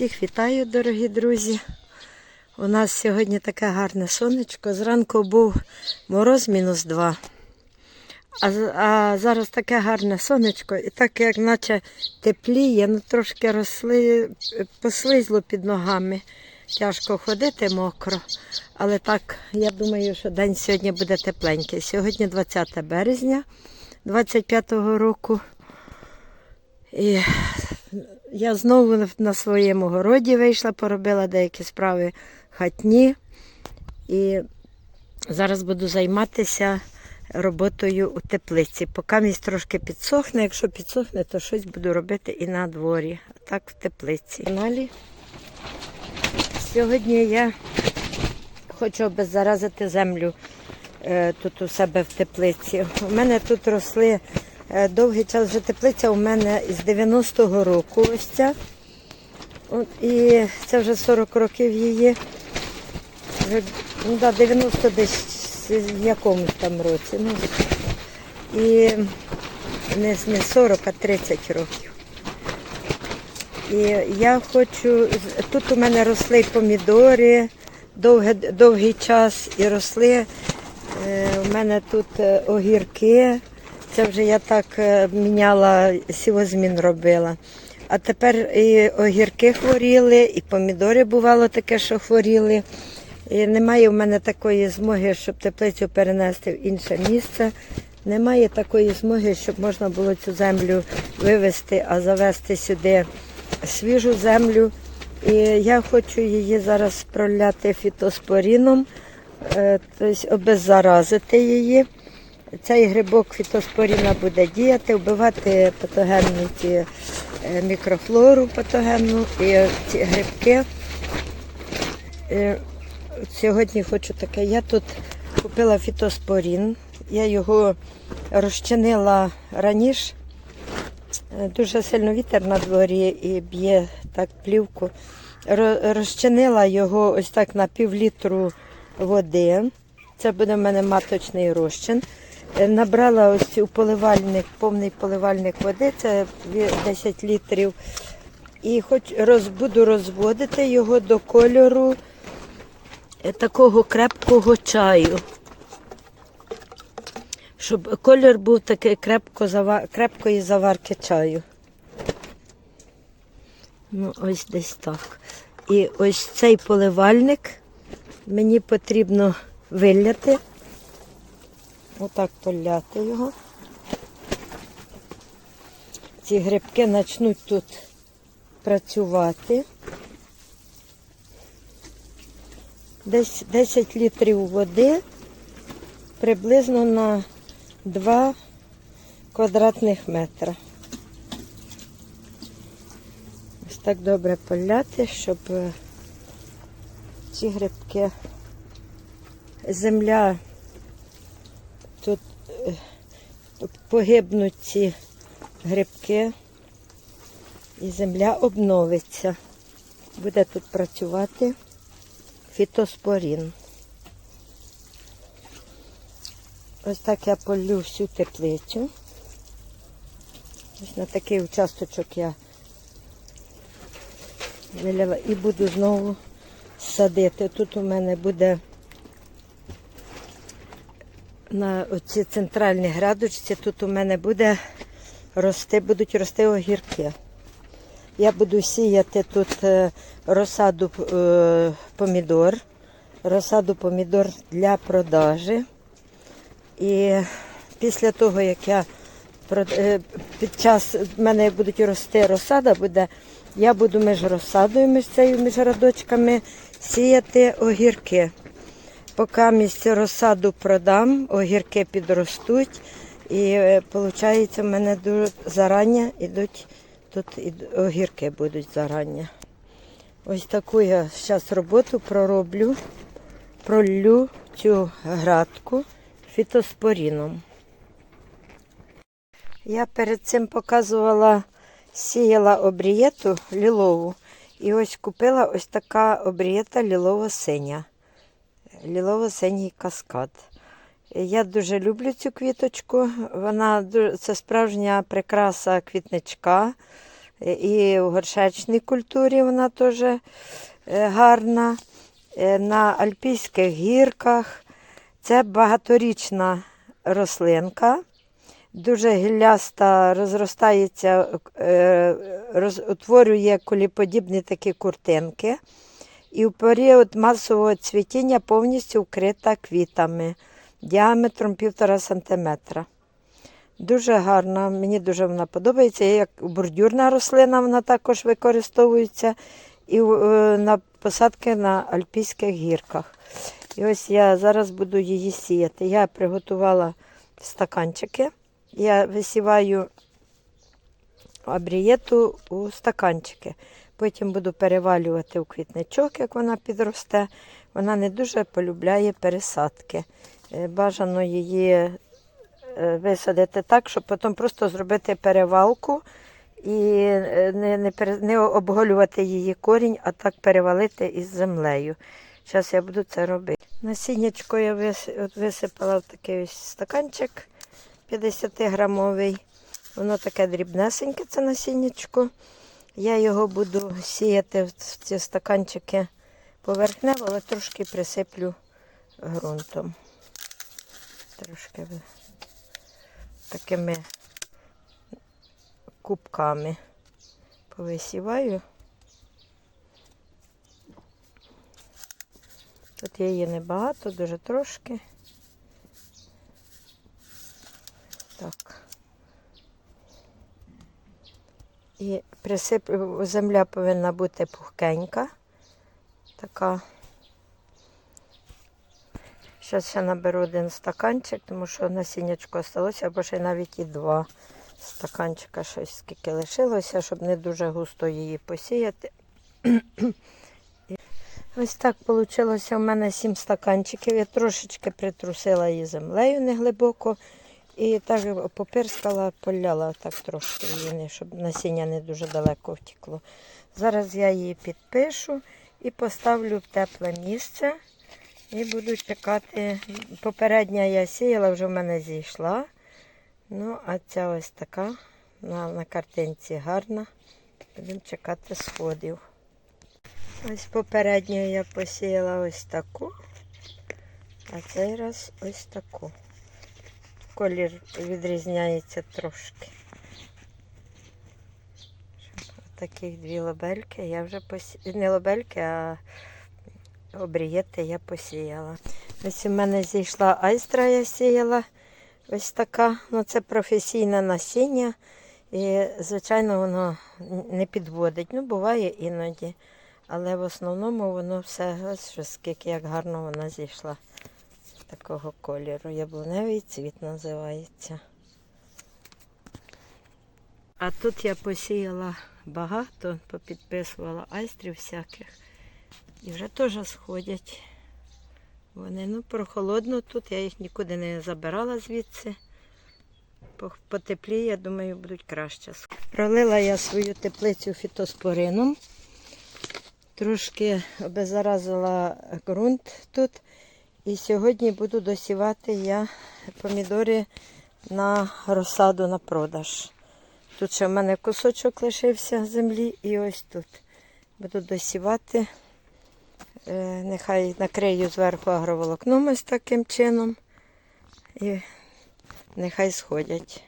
Всіх вітаю, дорогі друзі. У нас сьогодні таке гарне сонечко. Зранку був мороз мінус 2. А, а зараз таке гарне сонечко, і так як наче тепліє, ну трошки росли, послизло під ногами. Тяжко ходити мокро. Але так, я думаю, що день сьогодні буде тепленький. Сьогодні 20 березня 25-го року. І я знову на- своєму городі вийшла, поробила деякі справи хатні. І зараз буду займатися роботою у теплиці. Поки місць трошки підсохне. Якщо підсохне, то щось буду робити і на дворі. А так в теплиці. Каналі. Сьогодні я хочу обеззаразити землю е, тут у себе в теплиці. У мене тут росли довгий час вже теплиця у мене з 90-го року ось ця. От, і це вже 40 років її. Вже, ну, да, 90 десь в якомусь там році. Ну, і не, не 40, а 30 років. І я хочу. Тут у мене росли помідори довге, довгий час і росли. Е, у мене тут е, огірки. Це вже я так е, міняла, сівозмін робила. А тепер і огірки хворіли, і помідори бувало таке, що хворіли. І немає в мене такої змоги, щоб теплицю перенести в інше місце. Немає такої змоги, щоб можна було цю землю вивезти, а завести сюди свіжу землю. І я хочу її зараз проляти фітоспоріном, е, тобто обеззаразити її. Цей грибок фітоспоріна буде діяти, вбивати патогенні ці е, мікрофлору патогенну і ці грибки. Е, Сьогодні хочу таке. Я тут купила фітоспорін. Я його розчинила раніше. Е, Дуже сильно вітер на дворі і б'є так плівку. Розчинила його ось так на півлітру води. Це буде в мене маточний розчин. Е, Набрала ось у поливальник, повний поливальник води, це 10 літрів. І хоч роз, буду розводити його до кольору е, такого крепкого чаю. Щоб колір був такий крепко, крепкої заварки чаю. Ну, ось десь так. І ось цей поливальник мені потрібно виляти. Отак поляти його. Ці грибки почнуть тут працювати. Десь 10 літрів води приблизно на 2 квадратних метра. Ось так добре поляти, щоб е, ці грибки, земля тут е, погибнуть ці грибки і земля обновиться. Буде тут працювати фітоспорін. Ось так я полю всю теплицю. Ось на такий участочок я виляла і буду знову садити. Тут у мене буде на оці центральній градочці, тут у мене буде рости, будуть рости огірки. Я буду сіяти тут е, розсаду е, помідор, розсаду помідор для продажі. І після того, як я е, під час мене будуть рости розсада, буде, я буду між розсадою, між цією між радочками сіяти огірки. Поки місце розсаду продам, огірки підростуть. І виходить, в мене дуже зарання йдуть, тут огірки будуть зарання. Ось таку я зараз роботу пророблю, пролю цю градку фітоспоріном. Я перед цим показувала, сіяла обрієту лілову. І ось купила ось така обрієта лілово-синя. Лілово-синій каскад. Я дуже люблю цю квіточку. Вона це справжня прикраса квітничка. І в горшечній культурі вона теж е, гарна. Е, На альпійських гірках. Це багаторічна рослинка. Дуже гілляста, розростається, е, роз, утворює куліподібні такі куртинки. І в період масового цвітіння повністю вкрита квітами діаметром 1,5 см. Дуже гарна, мені дуже вона подобається. Як бордюрна рослина вона також використовується і е, на посадки на альпійських гірках. І ось я зараз буду її сіяти. Я приготувала стаканчики. Я висіваю абрієту у стаканчики. Потім буду перевалювати у квітничок, як вона підросте. Вона не дуже полюбляє пересадки. Е, Бажано її е, висадити так, щоб потім просто зробити перевалку і е, не, не, не обголювати її корінь, а так перевалити із землею. Зараз я буду це робити. Насіннячко я висипала в такий стаканчик 50-грамовий. Воно таке дрібнесеньке, це насіннячко. Я його буду сіяти в ці стаканчики поверхнево, але трошки присиплю ґрунтом. Трошки такими кубками повисіваю. Тут її небагато, дуже трошки. Так. І присип... земля повинна бути пухкенька. Така. Зараз ще наберу один стаканчик, тому що насіннячко осталося, або ще навіть і два стаканчика, щось скільки лишилося, щоб не дуже густо її посіяти. Ось так вийшло у мене сім стаканчиків. Я трошечки притрусила її землею неглибоко. І так попирскала, поляла так трошки її, щоб насіння не дуже далеко втекло. Зараз я її підпишу і поставлю в тепле місце. І буду чекати. Попередня я сіяла, вже в мене зійшла. Ну, а ця ось така на, на картинці гарна. Будемо чекати сходів. Ось попередньою я посіяла ось таку, а цей раз ось таку. Колір відрізняється трошки. Таких дві лобельки я вже посіяла. Не лобельки, а обрієти я посіяла. Ось у мене зійшла айстра, я сіяла. Ось така. Ну, це професійне насіння. І, звичайно, воно не підводить. Ну, буває іноді. Але в основному воно все, ось скільки як гарно вона зійшла такого кольору. Яблуневий цвіт називається. А тут я посіяла багато, попідписувала айстрів всяких. І вже теж сходять. Вони ну прохолодно тут, я їх нікуди не забирала звідси. По- Потепліє, я думаю, будуть краще. Пролила я свою теплицю фітоспорином. Трошки обеззаразила ґрунт тут. І сьогодні буду досівати я помідори на розсаду на продаж. Тут ще в мене кусочок лишився землі і ось тут. Буду досівати. Е, Нехай накрию зверху агроволокном ось таким чином. І нехай сходять.